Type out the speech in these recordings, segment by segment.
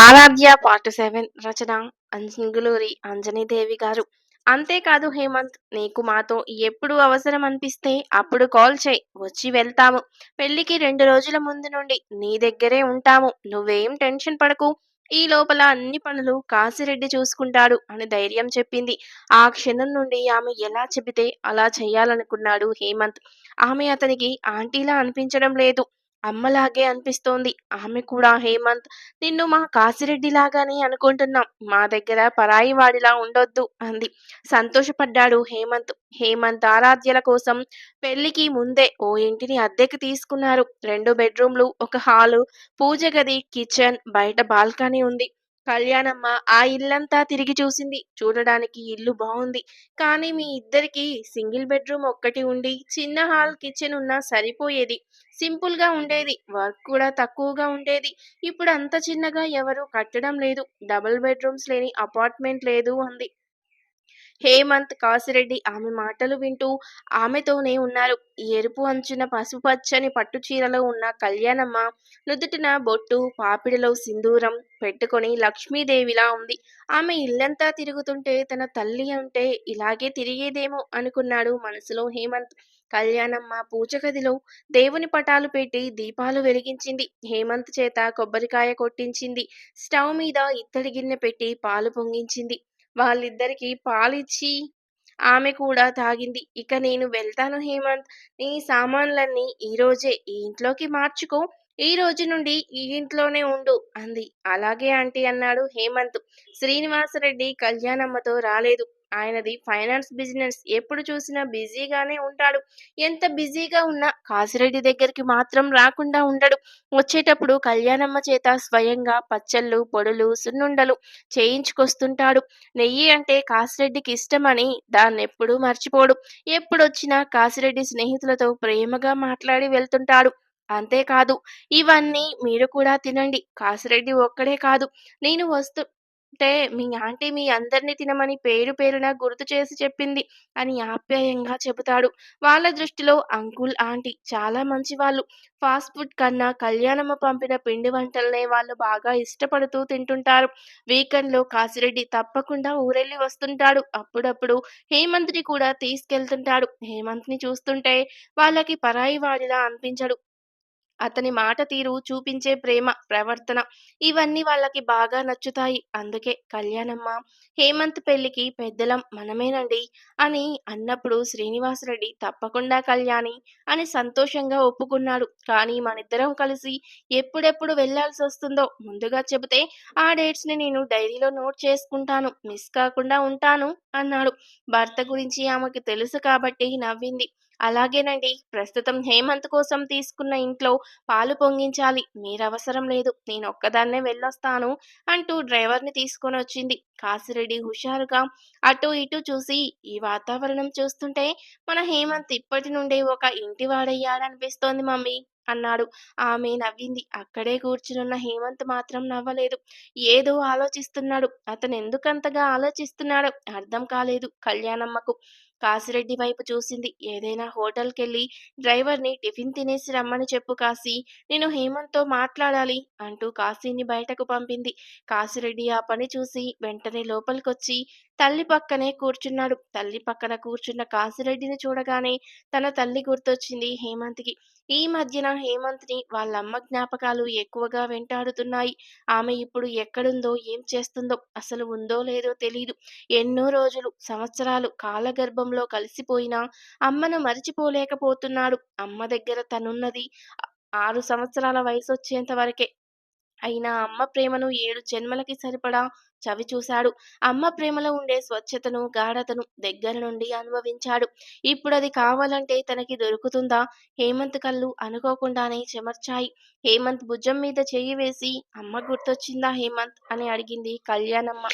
ఆరాధ్య part seven Rachana Anjuluri Anjanidevi గారు. అంతేకాదు హేమంత్ నీకు మాతో ఎప్పుడు అవసరం అనిపిస్తే అప్పుడు కాల్ చేయి వచ్చి వెళ్తాము. పెళ్ళికి రెండు రోజుల ముందు నుండి నీ దగ్గరే ఉంటాము. నువ్వేం టెన్షన్ పడకు. ఈ లోపల అన్ని పనులు కాసిరెడ్డి చూసుకుంటాడు అని ధైర్యం చెప్పింది. ఆ క్షణం నుండి ఆమె ఎలా చెబితే అలా చేయాలనుకున్నాడు హేమంత్. ఆమె అతనికి ఆంటీలా అనిపించడం లేదు. అమ్మలాగే అనిపిస్తోంది. ఆమె కూడా హేమంత్ నిన్ను మా కాసిరెడ్డి లాగానే అనుకుంటున్నాం. మా దగ్గర పరాయి వాడిలా ఉండొద్దు అంది. సంతోషపడ్డాడు హేమంత్. హేమంత్ ఆరాధ్యల కోసం పెళ్ళికి ముందే ఓ ఇంటిని అద్దెకి తీసుకున్నారు. రెండు బెడ్రూమ్లు ఒక హాలు పూజ గది కిచెన్ బయట బాల్కనీ ఉంది. కళ్యాణమ్మ ఆ ఇల్లంతా తిరిగి చూసింది. చూడడానికి ఇల్లు బాగుంది. కానీ మీ ఇద్దరికి సింగిల్ బెడ్రూమ్ ఒక్కటి ఉండి చిన్న హాల్ కిచెన్ ఉన్నా సరిపోయేది. సింపుల్గా ఉండేది. వర్క్ కూడా తక్కువగా ఉండేది. ఇప్పుడు అంత చిన్నగా ఎవరు కట్టడం లేదు. డబుల్ బెడ్రూమ్స్ లేని అపార్ట్మెంట్ లేదు అంది. హేమంత్ కాసిరెడ్డి ఆమె మాటలు వింటూ ఆమెతోనే ఉన్నారు. ఎరుపు అంచున పసుపచ్చని పట్టు చీరలో ఉన్న కళ్యాణమ్మ నుదుటిన బొట్టు పాపిడిలో సింధూరం పెట్టుకొని లక్ష్మీదేవిలా ఉంది. ఆమె ఇల్లంతా తిరుగుతుంటే తన తల్లి అంటే ఇలాగే తిరిగేదేమో అనుకున్నాడు మనసులో హేమంత్. కళ్యాణమ్మ పూజగదిలో దేవుని పటాలు పెట్టి దీపాలు వెలిగించింది. హేమంత్ చేత కొబ్బరికాయ కొట్టించింది. స్టవ్ మీద ఇత్తడి గిన్నె పెట్టి పాలు పొంగించింది. వాళ్ళిద్దరికి పాలిచ్చి ఆమె కూడా తాగింది. ఇక నేను వెళ్తాను హేమంత్. నీ సామాన్లన్నీ ఈ రోజే ఈ ఇంట్లోకి మార్చుకో. ఈ రోజు నుండి ఈ ఇంట్లోనే ఉండు అంది. అలాగే ఆంటీ అన్నాడు హేమంత్. శ్రీనివాసరెడ్డి కళ్యాణమ్మతో రాలేదు. ఆయనది ఫైనాన్స్ బిజినెస్. ఎప్పుడు చూసినా బిజీగానే ఉంటాడు. ఎంత బిజీగా ఉన్నా కాసిరెడ్డి దగ్గరికి మాత్రం రాకుండా ఉండడు. వచ్చేటప్పుడు కళ్యాణమ్మ చేత స్వయంగా పచ్చళ్ళు పొడులు సున్నుండలు చేయించుకొస్తుంటాడు. నెయ్యి అంటే కాసిరెడ్డికి ఇష్టమని దాన్నెప్పుడూ మర్చిపోడు. ఎప్పుడొచ్చినా కాసిరెడ్డి స్నేహితులతో ప్రేమగా మాట్లాడి వెళ్తుంటాడు. అంతేకాదు ఇవన్నీ మీరు కూడా తినండి. కాసిరెడ్డి ఒక్కడే కాదు. నేను వస్తు అంటే మీ ఆంటీ మీ అందరినీ తినమని పేరు పేరున గుర్తు చేసి చెప్పింది అని ఆప్యాయంగా చెబుతాడు. వాళ్ళ దృష్టిలో అంకుల్ ఆంటీ చాలా మంచి వాళ్ళు. ఫాస్ట్ ఫుడ్ కన్నా కళ్యాణమ్మ పంపిన పిండి వంటలనే వాళ్ళు బాగా ఇష్టపడుతూ తింటుంటారు. వీకెండ్లో కాసిరెడ్డి తప్పకుండా ఊరెళ్ళి వస్తుంటాడు. అప్పుడప్పుడు హేమంత్ని కూడా తీసుకెళ్తుంటాడు. హేమంత్ని చూస్తుంటే వాళ్ళకి పరాయి వాడిలా అనిపించడు. అతని మాట తీరు చూపించే ప్రేమ ప్రవర్తన ఇవన్నీ వాళ్ళకి బాగా నచ్చుతాయి. అందుకే కళ్యాణమ్మ హేమంత్ పెళ్ళికి పెద్దలం మనమేనండి అని అన్నప్పుడు శ్రీనివాసరెడ్డి తప్పకుండా కళ్యాణి అని సంతోషంగా ఒప్పుకున్నాడు. కానీ మనిద్దరం కలిసి ఎప్పుడెప్పుడు వెళ్ళాల్సి వస్తుందో ముందుగా చెబితే ఆ డేట్స్ని నేను డైరీలో నోట్ చేసుకుంటాను మిస్ కాకుండా ఉంటాను అన్నాడు. భర్త గురించి ఆమెకు తెలుసు కాబట్టి నవ్వింది. అలాగేనండి. ప్రస్తుతం హేమంత్ కోసం తీసుకున్న ఇంట్లో పాలు పొంగించాలి. మీరవసరం లేదు. నేను ఒక్కదాన్నే వెళ్ళొస్తాను అంటూ డ్రైవర్ని తీసుకొని వచ్చింది. కాసిరెడ్డి హుషారుగా అటు ఇటు చూసి ఈ వాతావరణం చూస్తుంటే మన హేమంత్ ఇప్పటి నుండే ఒక ఇంటి వాడయ్యాడనిపిస్తోంది మమ్మీ అన్నాడు. ఆమె నవ్వింది. అక్కడే కూర్చునున్న హేమంత్ మాత్రం నవ్వలేదు. ఏదో ఆలోచిస్తున్నాడు. అతను ఎందుకంతగా ఆలోచిస్తున్నాడో అర్థం కాలేదు కళ్యాణమ్మకు. కాసిరెడ్డి వైపు చూసింది. ఏదైనా హోటల్కెళ్ళి డ్రైవర్ని టిఫిన్ తినేసి రమ్మని చెప్పు కాశీ. నేను హేమంత్తో మాట్లాడాలి అంటూ కాశీని బయటకు పంపింది. కాసిరెడ్డి ఆ పని చూసి వెంటనే లోపలికొచ్చి తల్లి పక్కనే కూర్చున్నాడు. తల్లి పక్కన కూర్చున్న కాసిరెడ్డిని చూడగానే తన తల్లి గుర్తొచ్చింది హేమంత్కి. ఈ మధ్యన హేమంత్ని వాళ్ళమ్మ జ్ఞాపకాలు ఎక్కువగా వెంటాడుతున్నాయి. ఆమె ఇప్పుడు ఎక్కడుందో ఏం చేస్తుందో అసలు ఉందో లేదో తెలియదు ఎన్నో రోజులు సంవత్సరాలు కాలగర్భంలో కలిసిపోయినా అమ్మను మరిచిపోలేకపోతున్నాడు. అమ్మ దగ్గర తనున్నది ఆరు సంవత్సరాల వయసు వచ్చేంత వరకే. అయినా అమ్మ ప్రేమను ఏడు జన్మలకి సరిపడా చవి చూశాడు. అమ్మ ప్రేమలో ఉండే స్వచ్ఛతను గాఢతను దగ్గర నుండి అనుభవించాడు. ఇప్పుడు అది కావాలంటే తనకి దొరుకుతుందా? హేమంత్ కళ్ళు అనుకోకుండానే చెమర్చాయి. హేమంత్ భుజం మీద చెయ్యి వేసి అమ్మ గుర్తొచ్చిందా హేమంత్? అని అడిగింది కళ్యాణమ్మ.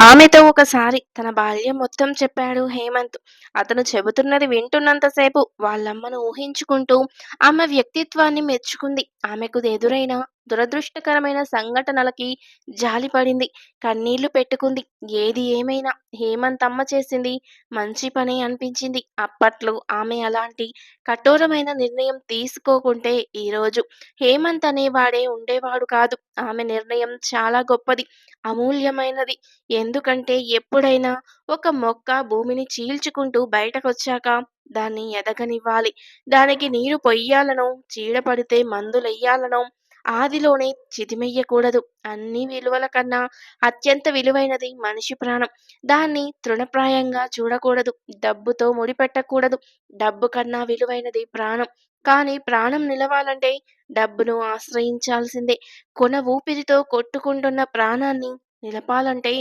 ఆమెతో ఒకసారి తన బాల్యం మొత్తం చెప్పాడు హేమంత్. అతను చెబుతున్నది వింటున్నంతసేపు వాళ్ళమ్మను ఊహించుకుంటూ ఆమె వ్యక్తిత్వాన్ని మెచ్చుకుంది. ఆమెకు ఎదురైన దురదృష్టకరమైన సంఘటనలకి జాలిపడింది. కన్నీళ్ళు పెట్టుకుంది. ఏది ఏమైనా హేమంత్ అమ్మ చేసింది మంచి పని అనిపించింది. అప్పట్లో ఆమె అలాంటి కఠోరమైన నిర్ణయం తీసుకోకుంటే ఈరోజు హేమంత్ అనేవాడే ఉండేవాడు కాదు. ఆమె నిర్ణయం చాలా గొప్పది, అమూల్యమైనది. ఎందుకంటే ఎప్పుడైనా ఒక మొక్క భూమిని చీల్చుకుంటూ బయటకొచ్చాక దాన్ని ఎదగనివ్వాలి. దానికి నీరు పొయ్యాలనో, చీడపడితే మందులెయ్యాలనో ఆదిలోనే చితిమెయ్యకూడదు అన్ని విలువల కన్నా అత్యంత విలువైనది మనిషి ప్రాణం. దాన్ని తృణప్రాయంగా చూడకూడదు. డబ్బుతో ముడిపెట్టకూడదు. డబ్బు కన్నా విలువైనది ప్రాణం. కానీ ప్రాణం నిలవాలంటే డబ్బును ఆశ్రయించాల్సిందే. కొన ఊపిరితో కొట్టుకుంటున్న ప్రాణాన్ని నిలపాలంటే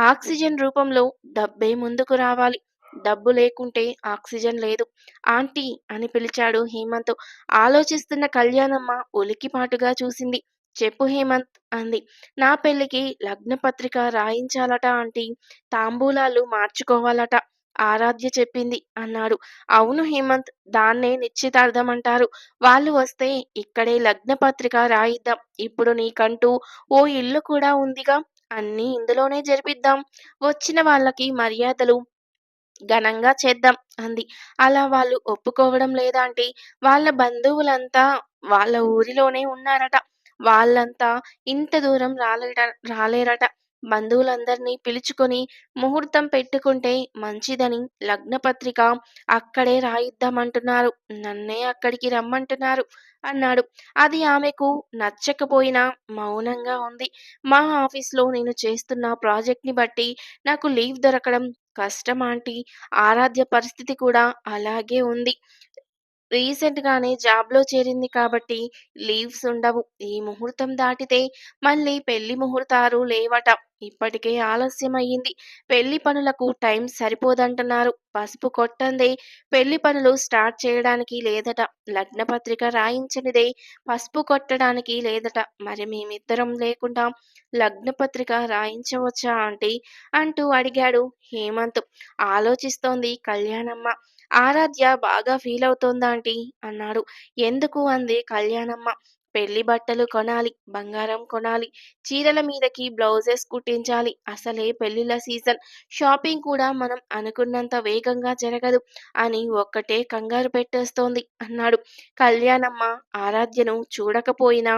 ఆక్సిజన్ రూపంలో డబ్బే ముందుకు రావాలి. డబ్బు లేకుంటే ఆక్సిజన్ లేదు. ఆంటీ అని పిలిచాడు హేమంత్. ఆలోచిస్తున్న కళ్యాణమ్మ ఉలికిపాటుగా చూసింది. చెప్పు హేమంత్ అంది. నా పెళ్ళికి లగ్నపత్రిక రాయించాలట ఆంటీ. తాంబూలాలు మార్చుకోవాలట ఆరాధ్య చెప్పింది అన్నాడు. అవును హేమంత్ దాన్నే నిశ్చితార్థం అంటారు. వాళ్ళు వస్తే ఇక్కడే లగ్నపత్రిక రాయిద్దాం. ఇప్పుడు నీకంటూ ఓ ఇల్లు కూడా ఉందిగా అన్నీ ఇందులోనే జరిపిద్దాం. వచ్చిన వాళ్ళకి మర్యాదలు ఘనంగా చేద్దాం అంది. అలా వాళ్ళు ఒప్పుకోవడం లేదంటే వాళ్ళ బంధువులంతా వాళ్ళ ఊరిలోనే ఉన్నారట. వాళ్ళంతా ఇంత దూరం రాలేట రాలేరట. బంధువులందరినీ పిలుచుకొని ముహూర్తం పెట్టుకుంటే మంచిదని లగ్నపత్రిక అక్కడే రాయిద్దామంటున్నారు. నన్నే అక్కడికి రమ్మంటున్నారు అన్నాడు. అది ఆమెకు నచ్చకపోయినా మౌనంగా ఉంది. మా ఆఫీస్లో నేను చేస్తున్న ప్రాజెక్ట్ని బట్టి నాకు లీవ్ దొరకడం కష్టం ఆంటీ. ఆరాధ్య పరిస్థితి కూడా అలాగే ఉంది. రీసెంట్ గానే జాబ్లో చేరింది కాబట్టి లీవ్స్ ఉండవు. ఈ ముహూర్తం దాటితే మళ్ళీ పెళ్ళి ముహూర్తాలు లేవట. ఇప్పటికే ఆలస్యమయ్యింది. పెళ్ళి పనులకు టైం సరిపోదంటున్నారు. పసుపు కొట్టందే పెళ్ళి పనులు స్టార్ట్ చేయడానికి లేదట. లగ్నపత్రిక రాయించనిదే పసుపు కొట్టడానికి లేదట. మరి మేమిద్దరం లేకుండా లగ్నపత్రిక రాయించవచ్చా ఆంటీ? అంటూ అడిగాడు హేమంత్. ఆలోచిస్తోంది కళ్యాణమ్మ. ఆరాధ్య బాగా ఫీల్ ఫీలవుతోందాంటీ అన్నాడు. ఎందుకు? అంది కళ్యాణమ్మ. పెళ్ళి బట్టలు కొనాలి. బంగారం కొనాలి. చీరల మీదకి బ్లౌజెస్ కుట్టించాలి. అసలే పెళ్ళిళ్ళ సీజన్. షాపింగ్ కూడా మనం అనుకున్నంత వేగంగా జరగదు అని ఒక్కటే కంగారు పెట్టేస్తోంది అన్నాడు. కళ్యాణమ్మ ఆరాధ్యను చూడకపోయినా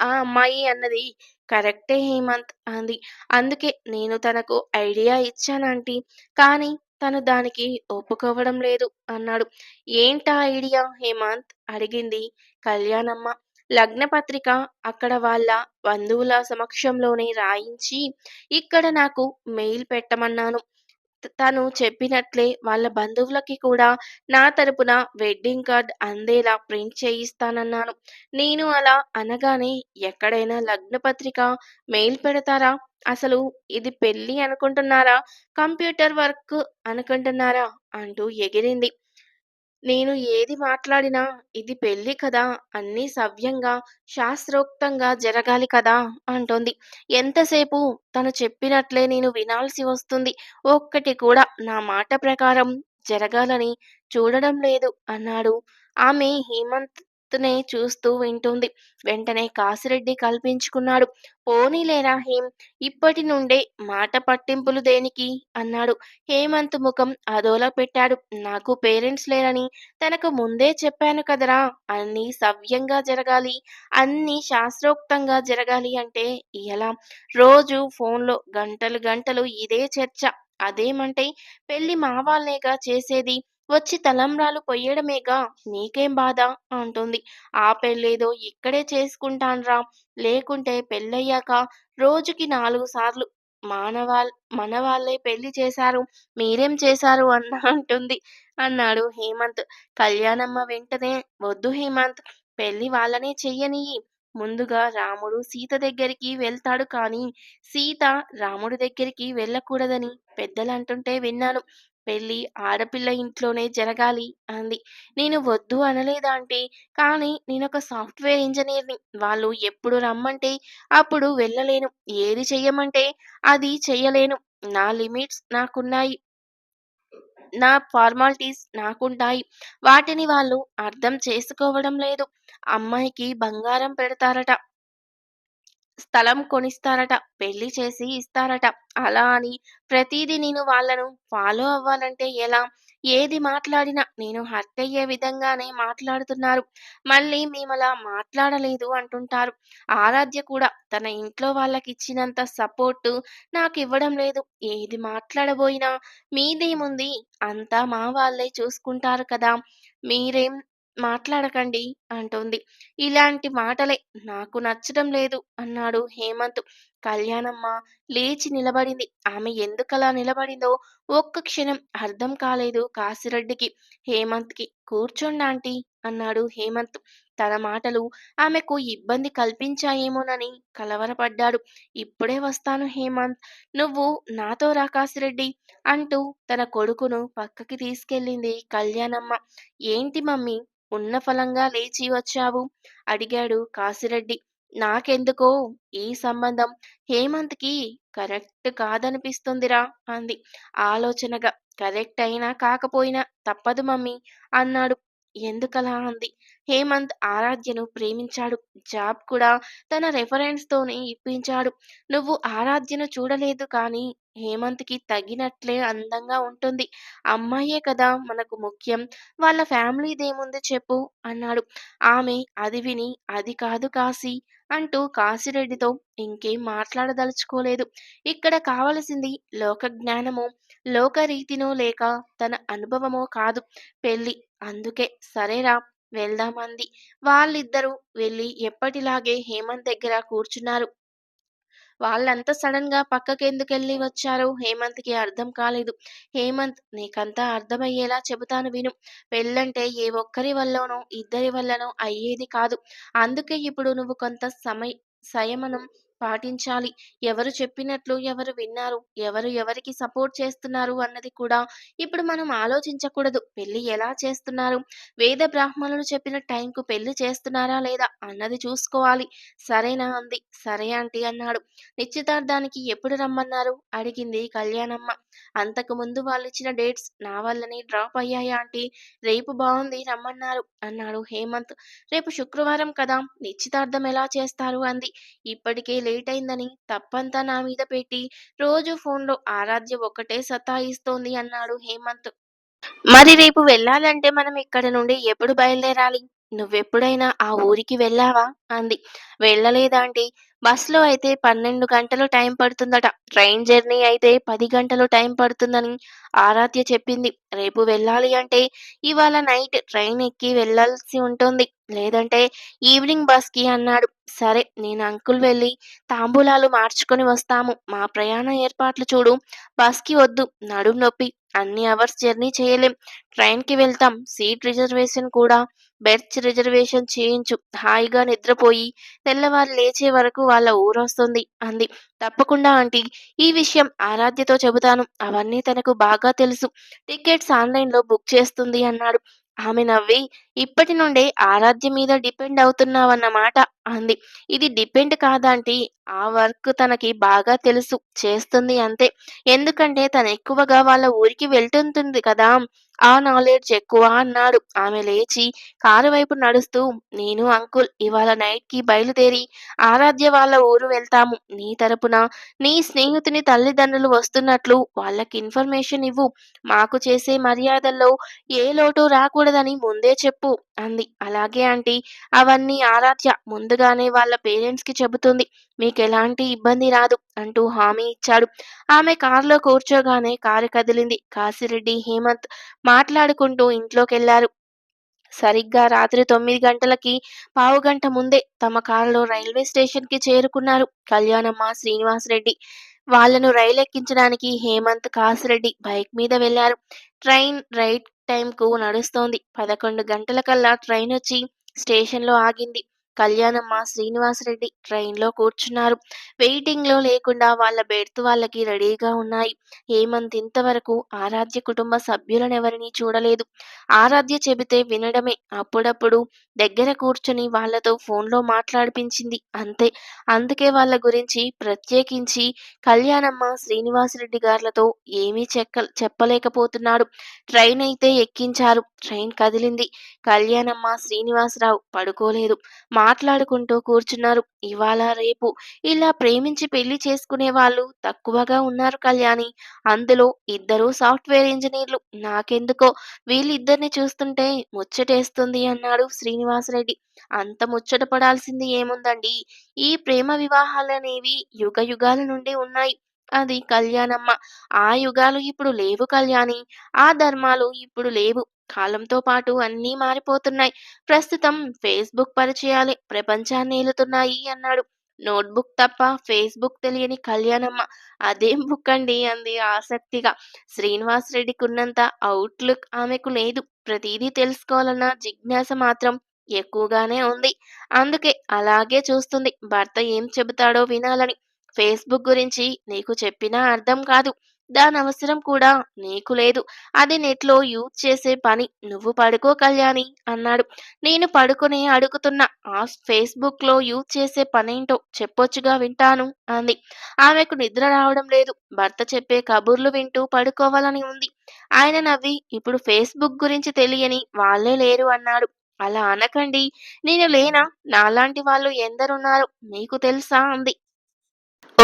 ఆ అమ్మాయి అన్నది కరెక్టే హేమంత్ అంది. అందుకే నేను తనకు ఐడియా ఇచ్చానాంటీ. కానీ తను దానికి ఒప్పుకోవడం లేదు అన్నాడు. ఏంటా ఐడియా హేమంత్? అడిగింది కళ్యాణమ్మ. లగ్నపత్రిక అక్కడ వాళ్ళ బంధువుల సమక్షంలోనే రాయించి ఇక్కడ నాకు మెయిల్ పెట్టమన్నాను. తను చెప్పినట్లే వాళ్ళ బంధువులకి కూడా నా తరపున వెడ్డింగ్ కార్డ్ అందేలా ప్రింట్ చేయిస్తానన్నాను. నేను అలా అనగానే ఎక్కడైనా లగ్నపత్రిక మెయిల్ పెడతారా? అసలు ఇది పెళ్ళి అనుకుంటున్నారా? కంప్యూటర్ వర్క్ అనుకుంటున్నారా? అంటూ ఎగిరింది. నేను ఏది మాట్లాడినా ఇది పెళ్ళి కదా అన్నీ సవ్యంగా, శాస్త్రోక్తంగా జరగాలి కదా అంటోంది. ఎంతసేపు తను చెప్పినట్లే నేను వినాల్సి వస్తుంది. ఒక్కటి కూడా నా మాట ప్రకారం జరగాలని చూడడం లేదు అన్నాడు. ఆమె హేమంత్ హేమంత్నే చూస్తూ వింటుంది వెంటనే కాశిరెడ్డి కల్పించుకున్నాడు. పోనీలేరా హేమ్! ఇప్పటి నుండే మాట పట్టింపులు దేనికి? అన్నాడు. హేమంత్ ముఖం అదోలా పెట్టాడు. నాకు పేరెంట్స్ లేరని తనకు ముందే చెప్పాను కదరా! అన్నీ సవ్యంగా జరగాలి, అన్నీ శాస్త్రోక్తంగా జరగాలి అంటే ఎలా? రోజు ఫోన్లో గంటలు గంటలు ఇదే చర్చ. అదేమంటే పెళ్ళి మావాళ్ళేగా చేసేది. వచ్చి తలంబ్రాలు పొయ్యడమేగా నీకేం బాధ? అంటోంది. ఆ పెళ్ళేదో ఇక్కడే చేసుకుంటాన్రా. లేకుంటే పెళ్ళయ్యాక రోజుకి నాలుగు సార్లు మానవాళ్ మనవాళ్ళే పెళ్ళి చేశారు. మీరేం చేశారు అన్నా అంటుంది అన్నాడు హేమంత్. కళ్యాణమ్మ వెంటనే వద్దు హేమంత్! పెళ్ళి వాళ్ళనే చెయ్యనియి ముందుగా రాముడు సీత దగ్గరికి వెళ్తాడు కానీ సీత రాముడి దగ్గరికి వెళ్ళకూడదని పెద్దలంటుంటే విన్నాను. పెళ్ళి ఆడపిల్ల ఇంట్లోనే జరగాలి అంది. నేను వద్దు అనలేదాంటీ. కానీ నేనొక సాఫ్ట్వేర్ ఇంజనీర్ని. వాళ్ళు ఎప్పుడు రమ్మంటే అప్పుడు వెళ్ళలేను. ఏది చెయ్యమంటే అది చెయ్యలేను. నా లిమిట్స్ నాకున్నాయి. నా ఫార్మాలిటీస్ నాకుంటాయి. వాటిని వాళ్ళు అర్థం చేసుకోవడం లేదు. అమ్మాయికి బంగారం పెడతారట. స్థలం కొనిస్తారట. పెళ్ళి చేసి ఇస్తారట. అలా అని ప్రతిదీ నేను వాళ్ళను ఫాలో అవ్వాలంటే ఎలా? ఏది మాట్లాడినా నేను హర్ట్ అయ్యే విధంగానే మాట్లాడుతున్నారు. మళ్ళీ మేమలా మాట్లాడలేదు అంటుంటారు. ఆరాధ్య కూడా తన ఇంట్లో వాళ్ళకి ఇచ్చినంత సపోర్టు నాకివ్వడం లేదు. ఏది మాట్లాడబోయినా మీదేముంది? అంతా మా వాళ్ళే చూసుకుంటారు కదా! మీరేం మాట్లాడకండి అంటోంది. ఇలాంటి మాటలే నాకు నచ్చడం లేదు అన్నాడు హేమంత్. కళ్యాణమ్మ లేచి నిలబడింది. ఆమె ఎందుకలా నిలబడిందో ఒక్క క్షణం అర్థం కాలేదు కాశిరెడ్డికి, హేమంత్‌కి. కూర్చోండి ఆంటీ అన్నాడు హేమంత్. తన మాటలు ఆమెకు ఇబ్బంది కల్పించాయేమోనని కలవరపడ్డాడు. ఇప్పుడే వస్తాను హేమంత్. నువ్వు నాతో రా కాసిరెడ్డి అంటూ తన కొడుకును పక్కకి తీసుకెళ్ళింది కళ్యాణమ్మ. ఏంటి మమ్మీ ఉన్న ఫలంగా లేచి వచ్చావు? అడిగాడు కాశిరెడ్డి. నాకెందుకో ఈ సంబంధం హేమంత్‌కి కరెక్ట్ కాదనిపిస్తుందిరా అంది ఆలోచనగా. కరెక్ట్ అయినా కాకపోయినా తప్పదు మమ్మీ అన్నాడు. ఎందుకలా అంది. హేమంత్ ఆరాధ్యను ప్రేమించాడు. జాబ్ కూడా తన రెఫరెన్స్‌తోనే ఇప్పించాడు. నువ్వు ఆరాధ్యను చూడలేదు కానీ హేమంత్‌కి తగినట్లే అందంగా ఉంటుంది. అమ్మాయే కదా మనకు ముఖ్యం. వాళ్ళ ఫ్యామిలీదేముంది చెప్పు అన్నాడు. ఆమె అది విని అది కాదు కాశీ అంటూ కాశీరెడ్డితో ఇంకేం మాట్లాడదలుచుకోలేదు. ఇక్కడ కావలసింది లోకజ్ఞానమో, లోకరీతినో లేక తన అనుభవమో కాదు పెళ్ళి. అందుకే సరేరా వెళ్దామంది వాళ్ళిద్దరూ వెళ్ళి ఎప్పటిలాగే హేమంత్ దగ్గర కూర్చున్నారు. వాళ్ళంతా సడన్ వాళ్ళంత సడన్‌గా పక్కకెందుకెళ్ళి వచ్చారో హేమంత్‌కి అర్థం కాలేదు. హేమంత్ నీకంతా అర్థమయ్యేలా చెబుతాను విను. పెళ్ళంటే ఏ ఒక్కరి వల్లనో ఇద్దరి వల్లనో అయ్యేది కాదు. అందుకే ఇప్పుడు నువ్వు కొంత సమయ సంయమనం పాటించాలి. ఎవరు చెప్పినట్లు ఎవరు విన్నారు? ఎవరు ఎవరికి సపోర్ట్ చేస్తున్నారు అన్నది కూడా ఇప్పుడు మనం ఆలోచించకూడదు. పెళ్ళి ఎలా చేస్తున్నారు? వేద బ్రాహ్మణులు చెప్పిన టైంకు పెళ్ళి చేస్తున్నారా లేదా అన్నది చూసుకోవాలి. సరేనా అంది. సరే ఆంటీ అన్నాడు. నిశ్చితార్థానికి ఎప్పుడు రమ్మన్నారు? అడిగింది కళ్యాణమ్మ. అంతకు ముందు వాళ్ళు ఇచ్చిన డేట్స్ నా వల్లనే డ్రాప్ అయ్యాయి ఆంటీ. రేపు బాగుంది రమ్మన్నారు అన్నాడు హేమంత్. రేపు శుక్రవారం కదా! నిశ్చితార్థం ఎలా చేస్తారు? అంది. ఇప్పటికే లేట్ అయిందని తప్పంతా నా మీద పెట్టి రోజు ఫోన్‌లో ఆరాధ్య ఒక్కటే సతాయిస్తోంది అన్నాడు హేమంత్. మరి రేపు వెళ్ళాలంటే మనం ఇక్కడ నుండి ఎప్పుడు బయలుదేరాలి? నువ్వెప్పుడైనా ఆ ఊరికి వెళ్ళావా? అంది. వెళ్ళలేదాంటీ. బస్సులో అయితే పన్నెండు గంటలు టైం పడుతుందట. ట్రైన్ జర్నీ అయితే పది గంటలు టైం పడుతుందని ఆరాధ్య చెప్పింది. రేపు వెళ్ళాలి అంటే ఇవాళ నైట్ ట్రైన్ ఎక్కి వెళ్ళాల్సి ఉంటుంది. లేదంటే ఈవినింగ్ బస్‌కి అన్నాడు. సరే నేను అంకుల్ వెళ్ళి తాంబూలాలు మార్చుకొని వస్తాము. మా ప్రయాణ ఏర్పాట్లు చూడు. బస్‌కి వద్దు. నడుం నొప్పి. అన్ని అవర్స్ జర్నీ చేయలేం. ట్రైన్‌కి వెళ్తాం. సీట్ రిజర్వేషన్ కూడా బెర్త్ రిజర్వేషన్ చేయించు. హాయిగా నిద్రపోయి తెల్లవారి లేచే వరకు వాళ్ళ ఊరొస్తుంది అంది. తప్పకుండా ఆంటీ. ఈ విషయం ఆరాధ్యతో చెబుతాను. అవన్నీ తనకు బాగా తెలుసు. టికెట్స్ ఆన్‌లైన్‌లో బుక్ చేస్తుంది అన్నాడు. ఆమె నవ్వి ఇప్పటి నుండే ఆరాధ్య మీద డిపెండ్ అవుతున్నావన్నమాట అంది. ఇది డిపెండ్ కాదంటే ఆ వర్క్ తనకి బాగా తెలుసు. చేస్తుంది అంతే. ఎందుకంటే తనెక్కువగా వాళ్ళ ఊరికి వెళ్తుంటుంది కదా! ఆ నాలెడ్జ్ ఎక్కువ అన్నాడు. ఆమె లేచి కారు వైపు నడుస్తూ నేను అంకుల్ ఇవాళ నైట్‌కి బయలుదేరి ఆరాధ్య వాళ్ళ ఊరు వెళ్తాము. నీ తరపున నీ స్నేహితుని తల్లిదండ్రులు వస్తున్నట్లు వాళ్ళకి ఇన్ఫర్మేషన్ ఇవ్వు. మాకు చేసే మర్యాదల్లో ఏ లోటు రాకూడదని ముందే చెప్పు అంది. అలాగే ఆంటీ. అవన్నీ ఆరాధ్య ముందుగానే వాళ్ళ పేరెంట్స్‌కి చెబుతుంది. మీకు ఎలాంటి ఇబ్బంది రాదు అంటూ హామీ ఇచ్చాడు. ఆమె కారులో కూర్చోగానే కారు కదిలింది. కాశిరెడ్డి, హేమంత్ మాట్లాడుకుంటూ ఇంట్లోకెళ్ళారు. సరిగ్గా రాత్రి తొమ్మిది గంటలకి పావుగంట ముందే తమ కారులో రైల్వే స్టేషన్‌కి చేరుకున్నారు కళ్యాణమ్మ, శ్రీనివాసరెడ్డి. వాళ్ళను రైలెక్కించడానికి హేమంత్, కాసిరెడ్డి బైక్ మీద వెళ్ళారు. ట్రైన్ రైట్ టైంకు నడుస్తోంది. పదకొండు గంటలకల్లా ట్రైనొచ్చి స్టేషన్‌లో ఆగింది. కళ్యాణమ్మ, శ్రీనివాసరెడ్డి ట్రైన్‌లో కూర్చున్నారు. వెయిటింగ్‌లో లేకుండా వాళ్ళ బెర్త్ వాళ్ళకి రెడీగా ఉన్నాయి. హేమంత్ ఇంతవరకు ఆరాధ్య కుటుంబ సభ్యులనెవరినీ చూడలేదు. ఆరాధ్య చెబితే వినడమే. అప్పుడప్పుడు దగ్గర కూర్చుని వాళ్ళతో ఫోన్‌లో మాట్లాడిపించింది అంతే. అందుకే వాళ్ళ గురించి ప్రత్యేకించి కళ్యాణమ్మ, శ్రీనివాసరెడ్డి గార్లతో ఏమీ చెక్క చెప్పలేకపోతున్నాడు. ట్రైనయితే ఎక్కించారు. ట్రైన్ కదిలింది. కళ్యాణమ్మ, శ్రీనివాసరావు పడుకోలేదు. మాట్లాడుకుంటూ కూర్చున్నారు. ఇవాళ, రేపు ఇలా ప్రేమించి పెళ్ళి చేసుకునే వాళ్ళు తక్కువగా ఉన్నారు కళ్యాణి. అందులో ఇద్దరు సాఫ్ట్‌వేర్ ఇంజనీర్లు నాకెందుకో వీళ్ళిద్దరిని చూస్తుంటే ముచ్చటేస్తుంది అన్నాడు శ్రీనివాసరెడ్డి. అంత ముచ్చట పడాల్సింది ఏముందండి ఈ ప్రేమ వివాహాలనేవి యుగయుగాల నుండి ఉన్నాయి. అది కళ్యాణమ్మ. ఆ యుగాలు ఇప్పుడు లేవు కళ్యాణి ఆ ధర్మాలు ఇప్పుడు లేవు. కాలంతో పాటు అన్నీ మారిపోతున్నాయి. ప్రస్తుతం ఫేస్‌బుక్ పరిచయాలే ప్రపంచాన్ని ఏలుతున్నాయి అన్నాడు. నోట్‌బుక్ తప్ప ఫేస్‌బుక్ తెలియని కళ్యాణమ్మ. అదేం బుక్ అండి అంది ఆసక్తిగా. శ్రీనివాస్ రెడ్డికి ఉన్నంత అవుట్లుక్ ఆమెకు లేదు. ప్రతిదీ తెలుసుకోవాలన్న జిజ్ఞాస మాత్రం ఎక్కువగానే ఉంది. అందుకే అలాగే చూస్తుంది భర్త ఏం చెబుతాడో వినాలని. ఫేస్‌బుక్ గురించి నీకు చెప్పినా అర్థం కాదు. దాని అవసరం కూడా నీకు లేదు. అది నెట్‌లో యూజ్ చేసే పని. నువ్వు పడుకో కళ్యాణి అన్నాడు. నేను పడుకునే అడుగుతున్నా. ఆ ఫేస్‌బుక్‌లో యూజ్ చేసే పనేంటో చెప్పొచ్చుగా వింటాను అంది. ఆమెకు నిద్ర రావడం లేదు. భర్త చెప్పే కబుర్లు వింటూ పడుకోవాలని ఉంది. ఆయన నవ్వి ఇప్పుడు ఫేస్‌బుక్ గురించి తెలియని వాళ్ళే లేరు అన్నాడు. అలా అనకండి. నేను లేనా? నాలాంటి వాళ్ళు ఎందరున్నారు మీకు తెలుసా అంది.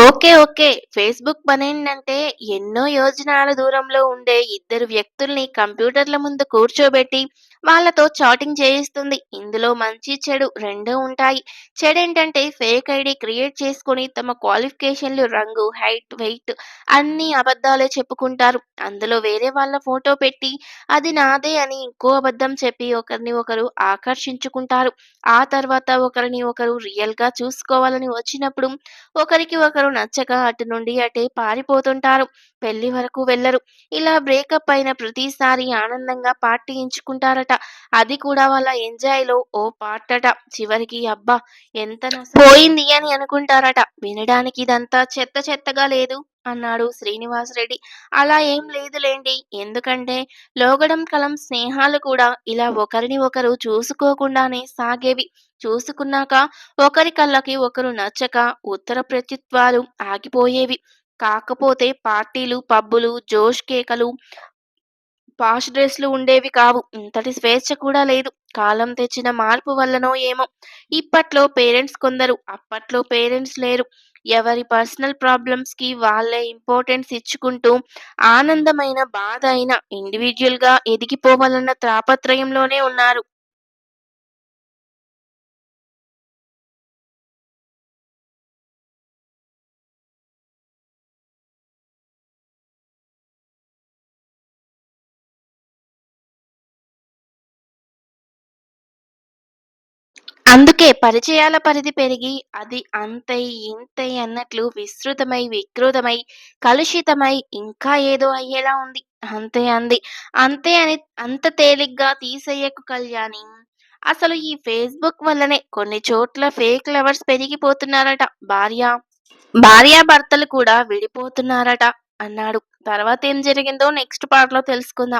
ఓకే. ఓకే. ఫేస్‌బుక్ పనేంటంటే ఎన్నో యోజనాల దూరంలో ఉండే ఇద్దరు వ్యక్తుల్ని కంప్యూటర్ల ముందు కూర్చోబెట్టి వాళ్ళతో చాటింగ్ చేయిస్తుంది. ఇందులో మంచి, చెడు రెండూ ఉంటాయి. చెడేంటంటే ఫేక్ ఐడి క్రియేట్ చేసుకొని తమ క్వాలిఫికేషన్‌లు, రంగు, హైట్, వెయిట్ అన్ని అబద్ధాలే చెప్పుకుంటారు. అందులో వేరే వాళ్ళ ఫోటో పెట్టి అది నాదే అని ఇంకో అబద్ధం చెప్పి ఒకరిని ఒకరు ఆకర్షించుకుంటారు. ఆ తర్వాత ఒకరిని ఒకరు రియల్‌గా చూసుకోవాలని వచ్చినప్పుడు ఒకరికి ఒకరు నచ్చక అటు నుండి అటే పారిపోతుంటారు. పెళ్ళి వరకు వెళ్ళరు. ఇలా బ్రేకప్ అయిన ప్రతిసారి ఆనందంగా పార్టీ ఎంచుకుంటారట అది కూడా వాళ్ళ ఎంజాయ్లో ఓ పార్టట. చివరికి అబ్బా! ఎంత పోయింది అని అనుకుంటారట. వినడానికి ఇదంతా చెత్త చెత్తగా లేదు అన్నాడు శ్రీనివాసరెడ్డి. అలా ఏం లేదులేండి ఎందుకంటే లోగడం కలం స్నేహాలు కూడా ఇలా ఒకరిని ఒకరు చూసుకోకుండానే సాగేవి. చూసుకున్నాక ఒకరి కళ్ళకి ఒకరు నచ్చక ఉత్తర ప్రత్యుత్వాలు ఆగిపోయేవి. కాకపోతే పార్టీలు, పబ్బులు, జోష్ కేకలు, పాష్ డ్రెస్‌లు ఉండేవి కావు. ఇంతటి స్వేచ్ఛ కూడా లేదు. కాలం తెచ్చిన మార్పు వల్లనో ఏమో! ఇప్పట్లో పేరెంట్స్ కొందరు, అప్పట్లో పేరెంట్స్ లేరు. ఎవరి పర్సనల్ ప్రాబ్లమ్స్‌కి వాళ్ళే ఇంపార్టెన్స్ ఇచ్చుకుంటూ ఆనందమైన బాధ అయినా ఇండివిడ్యుయల్‌గా ఎదిగిపోవాలన్న తాపత్రయంలోనే ఉన్నారు. అందుకే పరిచయాల పరిధి పెరిగి అది అంతై, ఇంతై అన్నట్లు విస్తృతమై, వికృతమై, కలుషితమై ఇంకా ఏదో అయ్యేలా ఉంది. అంతే అంది. అంతే అని అంత తేలిగ్గా తీసేయకు కళ్యాణి అసలు ఈ ఫేస్‌బుక్ వల్లనే కొన్ని చోట్ల ఫేక్ లవర్స్ పెరిగిపోతున్నారట. భార్య భార్యాభర్తలు కూడా విడిపోతున్నారట అన్నాడు. తర్వాత ఏం జరిగిందో నెక్స్ట్ పార్ట్‌లో తెలుసుకుందాం.